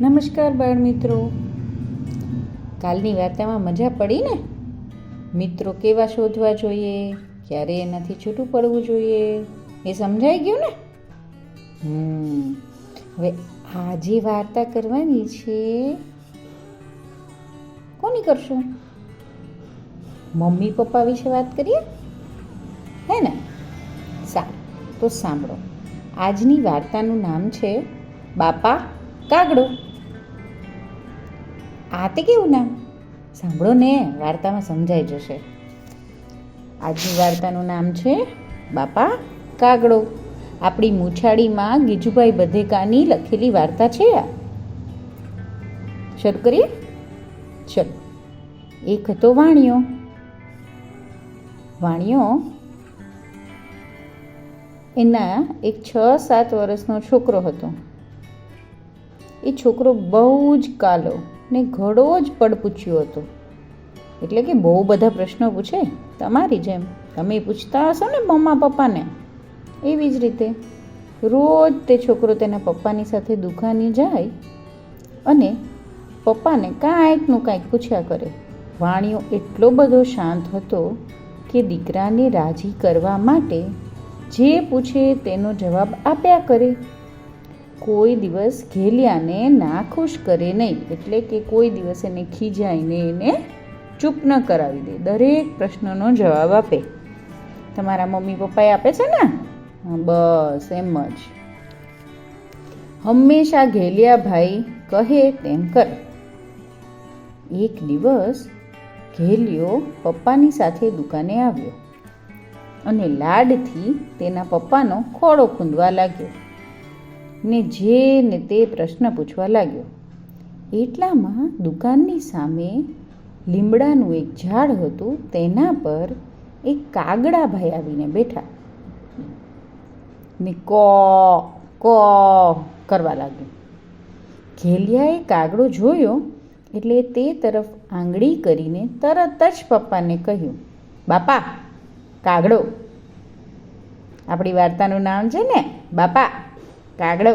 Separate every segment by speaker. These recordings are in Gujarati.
Speaker 1: નમસ્કાર બાળ મિત્રો. કાલની વાર્તામાં મજા પડી ને? મિત્રો કેવા શોધવા જોઈએ? ક્યારે એનાથી છૂટું પડવું જોઈએ? એ સમજાઈ ગયું ને? હવે આજે વાર્તા કરવાની છે, કોની કરશું? મમ્મી પપ્પા વિશે વાત કરીએ? હે ને? સારું, તો સાંભળો. આજની વાર્તાનું નામ છે, બાપા કાગડો. આ તે કેવું નામ? સાંભળો ને, વાર્તામાં સમજાઈ જશે. આજની વાર્તાનું નામ છે, બાપા કાગડો. આપણી મૂછાળીમાં ગીજુભાઈ બધેકાની લખેલી વાર્તા છે આ. શરૂ કરીએ? ચલો. એક હતો વાણિયો. વાણિયો એના એક છ, સાત વર્ષનો છોકરો હતો. એ છોકરો બહુ જ કાલો. ને ઘણો જ પડ પૂછ્યો હતો. એટલે કે બહુ બધા પ્રશ્નો પૂછે, તમારી જેમ. તમે પૂછતા હશો ને મમ્મા પપ્પાને. એવી જ રીતે. રોજ તે છોકરો તેના પપ્પાની સાથે દુકાને જાય અને પપ્પાને કાંઈકનું કાંઈક પૂછ્યા કરે. વાણિયો એટલો બધો શાંત હતો કે દીકરાને રાજી કરવા માટે જે પૂછે તેનો જવાબ આપ્યા કરે. કોઈ દિવસ ઘેલિયાને ના ખુશ કરે નહીં. એટલે કે કોઈ દિવસ એને ખીજાઈને એને ચૂપ ન કરાવી દે. દરેક પ્રશ્નનો જવાબ આપે. તમારા મમ્મી પપ્પાએ આપે છે ને? બસ એમ જ. હંમેશા ઘેલિયા ભાઈ કહે તેમ કરે. એક દિવસ ઘેલિયો પપ્પાની સાથે દુકાને આવ્યો અને લાડથી તેના પપ્પાનો ખોળો ખૂંદવા લાગ્યો. ને જેને તે પ્રશ્ન પૂછવા લાગ્યો. એટલામાં દુકાનની સામે લીમડાનું એક ઝાડ હતું, તેના પર એક કાગડાભાઈ આવીને બેઠા. ને કો કો કરવા લાગ્યો. ઘેલિયાએ કાગડો જોયો, એટલે તે તરફ આંગળી કરીને તરત જ પપ્પાને કહ્યું, બાપા, કાગડો. આપણી વાર્તાનું નામ છે ને, બાપા. કાગડો.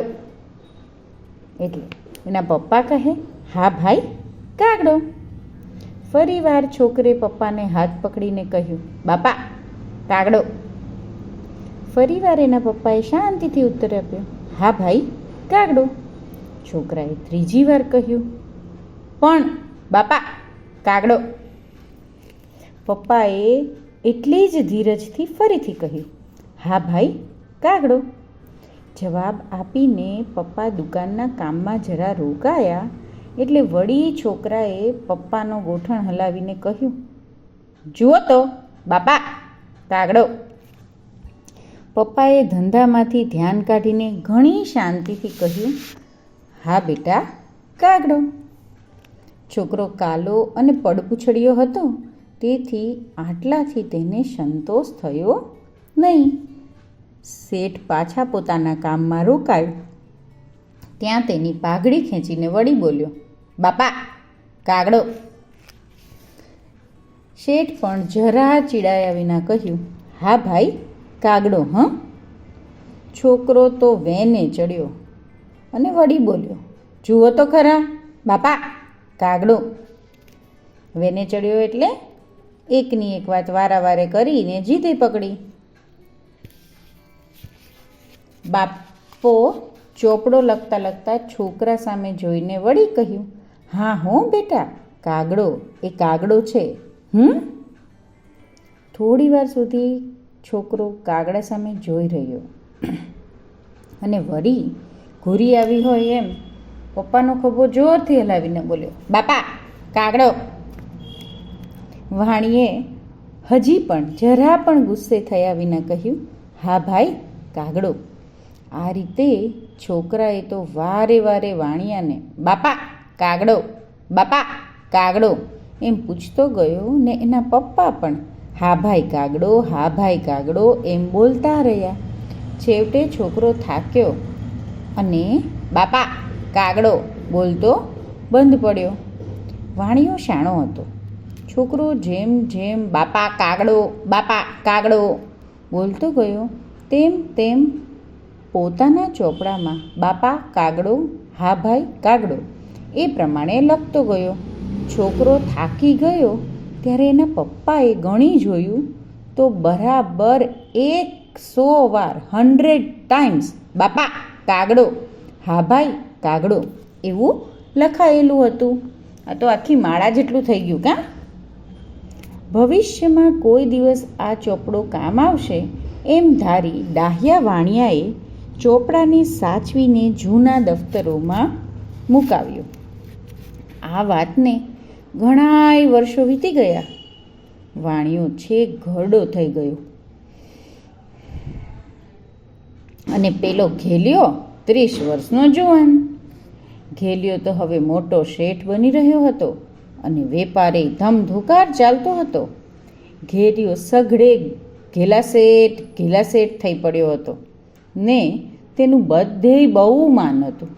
Speaker 1: એટલે એના પપ્પા કહે, હા ભાઈ, કાગડો. ફરી વાર છોકરે પપ્પાને હાથ પકડીને કહ્યું, બાપા, કાગડો. ફરી વાર એના પપ્પાએ શાંતિથી ઉત્તર આપ્યો, હા ભાઈ, કાગડો. છોકરાએ ત્રીજી વાર કહ્યું, પણ, બાપા, કાગડો. પપ્પાએ એટલી જ ધીરજથી ફરીથી કહ્યું, હા ભાઈ, કાગડો. જવાબ આપીને પપ્પા દુકાનના કામમાં જરા રોકાયા એટલે વળી છોકરાએ પપ્પાનો ગોઠણ હલાવીને કહ્યું, જુઓ તો, બાપા, કાગડો. પપ્પાએ ધંધામાંથી ધ્યાન કાઢીને ઘણી શાંતિથી કહ્યું, હા બેટા, કાગડો. છોકરો કાલો અને પડપૂછડીયો હતો, તેથી આટલાથી તેને સંતોષ થયો નહીં. શેઠ પાછા પોતાના કામમાં રોકાયો. ત્યાં તેની પાઘડી ખેંચીને વળી બોલ્યો, બાપા, કાગડો. શેઠ પણ જરા ચીડાયા વિના કહ્યું, હા ભાઈ, કાગડો, હં? છોકરો તો વેને ચડ્યો અને વળી બોલ્યો, જુઓ તો ખરા, બાપા, કાગડો. વેને ચડ્યો એટલે એકની એક વાત વારાવારે કરીને જીતે પકડી. બાપો ચોપડો લખતા લખતા છોકરા સામે જોઈને વળી કહ્યું, હા હો બેટા, કાગડો, એ કાગડો છે. હમ? થોડી વાર સુધી છોકરો કાગડા સામે જોઈ રહ્યો. અને વળી ઘૂરી આવી હોય એમ પપ્પાનો ખભો જોરથી હલાવીને બોલ્યો, બાપા, કાગડો. વાણીએ હજી પણ જરા પણ ગુસ્સે થયા વિના કહ્યું, હા ભાઈ, કાગડો. આ રીતે છોકરાએ તો વારે વારે વાણિયાને, બાપા, કાગડો બાપા, કાગડો. એમ પૂછતો ગયો ને એના પપ્પા પણ, હા ભાઈ કાગડો, હા ભાઈ કાગડો, એમ બોલતા રહ્યા. છેવટે છોકરો થાક્યો અને, બાપા, કાગડો, બોલતો બંધ પડ્યો. વાણિયો શાણો હતો. છોકરો, જેમ જેમ, બાપા, કાગડો બાપા, કાગડો, બોલતો ગયો. તેમ તેમ પોતાના ચોપડામાં, બાપા, કાગડો? હા ભાઈ, કાગડો. એ પ્રમાણે લખતો ગયો. છોકરો થાકી ગયો. ત્યારે એના પપ્પાએ ગણી જોયું તો બરાબર એકસો વાર, હંડ્રેડ ટાઈમ્સ, બાપા, કાગડો. હા ભાઈ, કાગડો. એવું લખાયેલું હતું. આ તો આખી માળા જેટલું થઈ ગયું કાં? ભવિષ્યમાં કોઈ દિવસ આ ચોપડો કામ આવશે એમ ધારી ડાહ્યા વાણિયાએ ચોપડાને સાચવીને જૂના દફતરોમાં મુકાવ્યો. આ વાતને ઘણાય વર્ષો વીતી ગયા. વાણિયો છે, ઘરડો થઈ ગયો. અને પેલો ઘેલિયો ત્રીસ વર્ષનો જુવાન. ઘેલિયો તો હવે મોટો શેઠ બની રહ્યો હતો અને વેપારે ધમધુકાર ચાલતો હતો. ઘેરિયો સઘળે ઘેલાસેઠ ઘેલાસેઠ થઈ પડ્યો હતો. ને તેનું બધેય બહુ માન હતું.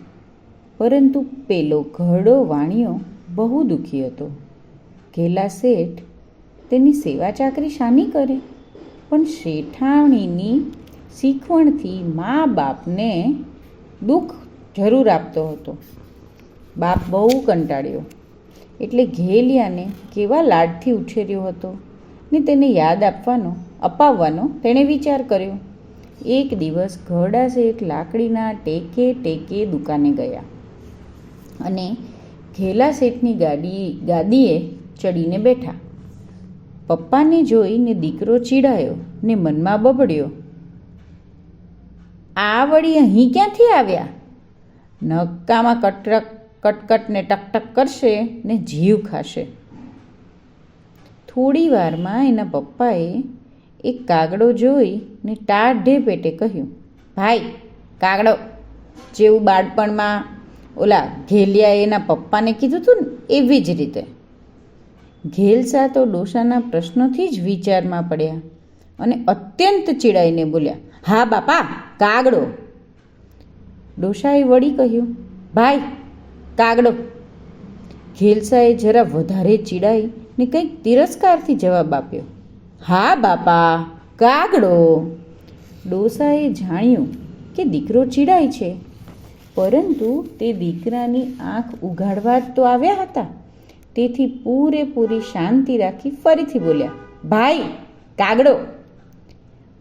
Speaker 1: પરંતુ પેલો ઘરડો વાણિયો બહુ દુઃખી હતો. ઘેલા શેઠ તેની સેવા ચાકરી શાની કરે? પણ શેઠાણીની શીખવણથી મા બાપને દુઃખ જરૂર આપતો હતો. બાપ બહુ કંટાળ્યો. એટલે ઘેલિયાને કેવા લાડથી ઉછેર્યો હતો ને તેને યાદ આપવાનો, અપાવવાનો તેણે વિચાર કર્યો. એક દિવસ ઘરડા શેઠ લાકડીના ટેકે ટેકે દુકાને ગયા અને ઘેલા શેઠની ગાડી, ગાદીએ ચડીને બેઠા. પપ્પાને જોઈને દીકરો ચીડાયો ને મનમાં બબડ્યો. આ વળી અહીં ક્યાંથી આવ્યા? નક્કામાં કટરક, કટકટને ટકટક કરશે ને જીવ ખાશે. થોડી વારમાં એના પપ્પાએ એક કાગડો જોઈને ટાઢે પેટે કહ્યું, ભાઈ, કાગડો. જેવું બાળપણમાં ઓલા ઘેલિયાએ એના પપ્પાને કીધું હતું ને, એવી જ રીતે. ઘેલસા તો ડોસાના પ્રશ્નોથી જ વિચારમાં પડ્યા અને અત્યંત ચીડાઈને બોલ્યા, હા બાપા, કાગડો. ડોસાએ વળી કહ્યું, ભાઈ, કાગડો. ઘેલસાએ જરા વધારે ચીડાઈ ને કંઈક તિરસ્કારથી જવાબ આપ્યો હા, બાપા, કાગડો. ડોસાએ જાણ્યું કે દીકરો ચીડાય છે, પરંતુ તે દીકરાની આંખ ઉઘાડવા તો આવ્યા હતા. તેથી પૂરેપૂરી શાંતિ રાખી ફરીથી બોલ્યા, ભાઈ, કાગડો.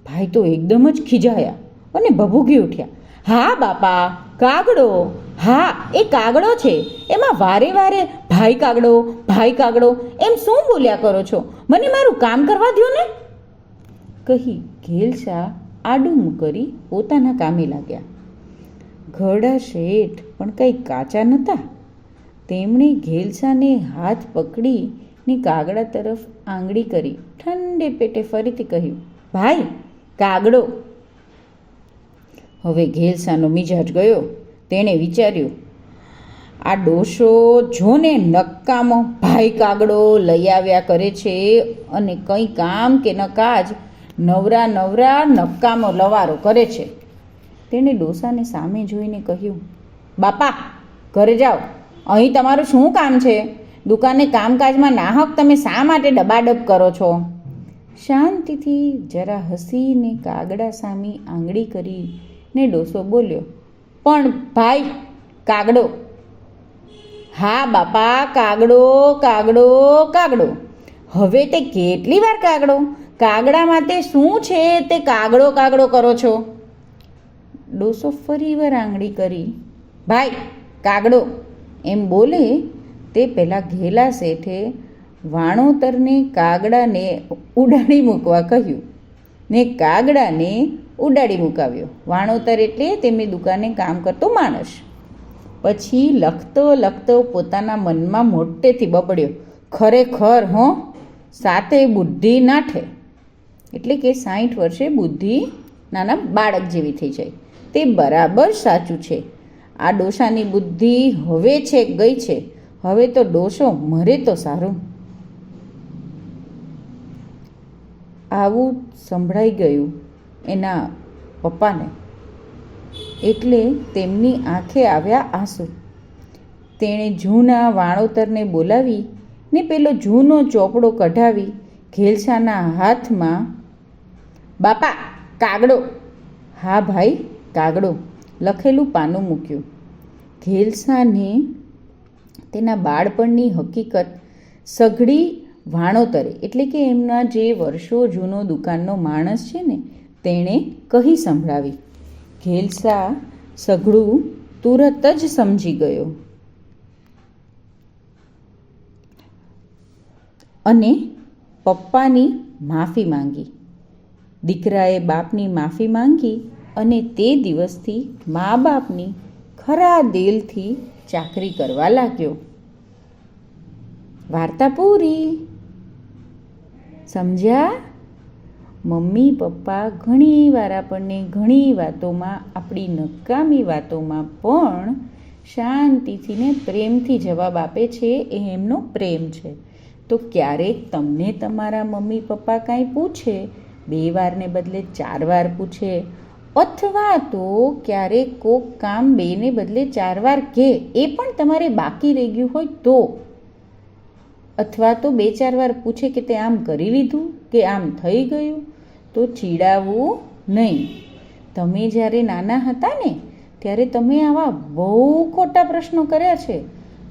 Speaker 1: ભાઈ તો એકદમ જ ખીજાયા અને ભભૂગી ઉઠ્યા. હા, બાપા, કાગડો. હા, એ કાગડો છે. એમાં વારે વારે, ભાઈ કાગડો ભાઈ કાગડો, એમ શું બોલ્યા કરો છો? મને મારું કામ કરવા દો ને. કહી ઘેલસા આડું કરી પોતાના કામે લાગ્યા. ઘડા શેઠ પણ કંઈ કાચા નહોતા તેમણે ઘેલસાને હાથ પકડી ને કાગડા તરફ આંગળી કરી ઠંડે પેટે ફરીથી કહ્યું, ભાઈ, કાગડો હવે ઘેલસાનો મિજાજ ગયો. તેણે વિચાર્યું, આ ડોશો જોને નક્કામો ભાઈ કાગડો લઈ આવ્યા કરે છે અને કંઈ કામ કે ન કાજ નવરા નવરા નક્કામો લવારો કરે છે. તેણે ડોસાને સામે જોઈને કહ્યું, બાપા, ઘરે જાઓ. અહીં તમારું શું કામ છે? દુકાને કામકાજમાં નાહક તમે શા માટે ડબાડબ કરો છો? શાંતિથી જરા હસીને કાગડા સામે આંગળી કરી ને ડોસો બોલ્યો, પણ ભાઈ, કાગડો. હા, બાપા, કાગડો કાગડો કાગડો. હવે તે કેટલી વાર કાગડો? કાગડામાં તે શું છે તે કાગડો કાગડો કરો છો? ડોસો ફરી વાર આંગળી કરી, ભાઈ, કાગડો. એમ બોલે, તે પહેલાં ઘેલા શેઠે વાણોતરને કાગડાને ઉડાડી મૂકવા કહ્યું ને કાગડાને ઉડાડી મુકાવ્યો. વાણોતર એટલે તેમની દુકાને કામ કરતો માણસ. પછી લખતો લખતો પોતાના મનમાં મોટેથી બબડ્યો. ખરેખર, હો? સાથે બુદ્ધિ નાઠે એટલે કે સાઠ વર્ષે બુદ્ધિ નાના બાળક જેવી થઈ જાય. તે બરાબર સાચું છે. આ ડોસાની બુદ્ધિ હવે છે, ગઈ છે. હવે તો ડોસો મરે તો સારું. આવું સંભળાઈ ગયું. એના પપ્પાને. એટલે તેમની આંખે આવ્યા આંસુ. તેણે જૂના વાણોતરને બોલાવી ને પેલો જૂનો ચોપડો કઢાવી ઘેલસાના હાથમાં, બાપા, કાગડો. હા ભાઈ, કાગડો. લખેલું પાનું મૂક્યું. ઘેલસાને તેના બાળપણની હકીકત સઘળી વાણોતરે, એટલે કે એમના જે વર્ષો જૂનો દુકાનનો માણસ છે ને તેણે કહી સંભળાવી, ઘેલસા, સઘળું તુરત જ સમજી ગયો. અને પપ્પાની માફી માંગી. દીકરાએ બાપની માફી માંગી અને તે દિવસથી મા બાપની ખરા દિલથી ચાકરી કરવા લાગ્યો. વાર્તા પૂરી. સમજ્યા? મમ્મી, પપ્પા ઘણી વાર આપણને ઘણી વાતોમાં, આપણી નકામી વાતોમાં પણ શાંતિથી ને પ્રેમથી જવાબ આપે છે એ એમનો પ્રેમ છે. તો ક્યારેક તમને તમારા મમ્મી, પપ્પા કાંઈ પૂછે, બે વારને બદલે ચાર વાર પૂછે, અથવા તો ક્યારેક કોક કામ બેને બદલે ચાર વાર કહે, એ પણ તમારે બાકી રહી ગયું હોય તો. અથવા તો બે ચાર વાર પૂછે કે તે આમ કરી લીધું, કે આમ થઈ ગયું તો ચીડાવવું નહીં. તમે જ્યારે નાના હતા ને, ત્યારે તમે આવા બહુ ખોટા પ્રશ્નો કર્યા છે.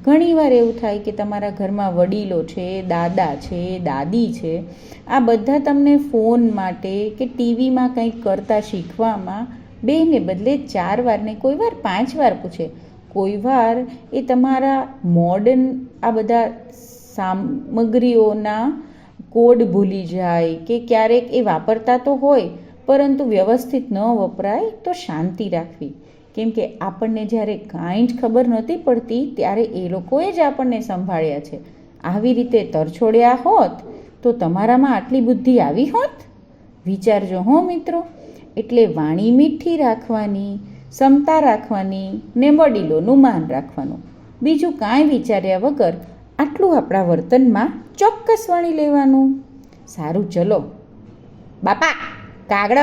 Speaker 1: ઘણીવાર એવું થાય કે તમારા ઘરમાં વડીલો છે, દાદા છે, દાદી છે, આ બધા તમને ફોન માટે કે ટીવીમાં કંઈક કરતા શીખવામાં બેને બદલે ચાર વાર ને કોઈ વાર પાંચ વાર પૂછે. કોઈ વાર એ તમારા મોડર્ન આ બધા સામગ્રીઓના કોડ ભૂલી જાય કે ક્યારેક એ વાપરતા તો હોય, પરંતુ વ્યવસ્થિત ન વપરાય તો શાંતિ રાખવી. કેમ કે આપણને જ્યારે કાંઈ જ ખબર નહોતી પડતી, ત્યારે એ લોકોએ જ આપણને સંભાળ્યા છે. આવી રીતે તરછોડ્યા હોત, તો તમારામાં આટલી બુદ્ધિ આવી હોત? વિચારજો હો મિત્રો. એટલે વાણી મીઠી રાખવાની, ક્ષમતા રાખવાની ને વડીલોનું માન રાખવાનું. બીજું કાંઈ વિચાર્યા વગર આટલું આપણા વર્તનમાં ચોક્કસ વણી લેવાનું. સારું, ચલો. બાપા કાગડ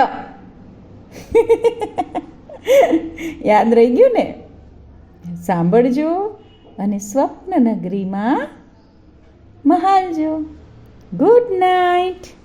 Speaker 1: યાદ રહી ગયું ને? સાંભળજો અને સ્વપ્ન નગરીમાં મહાલજો. Good night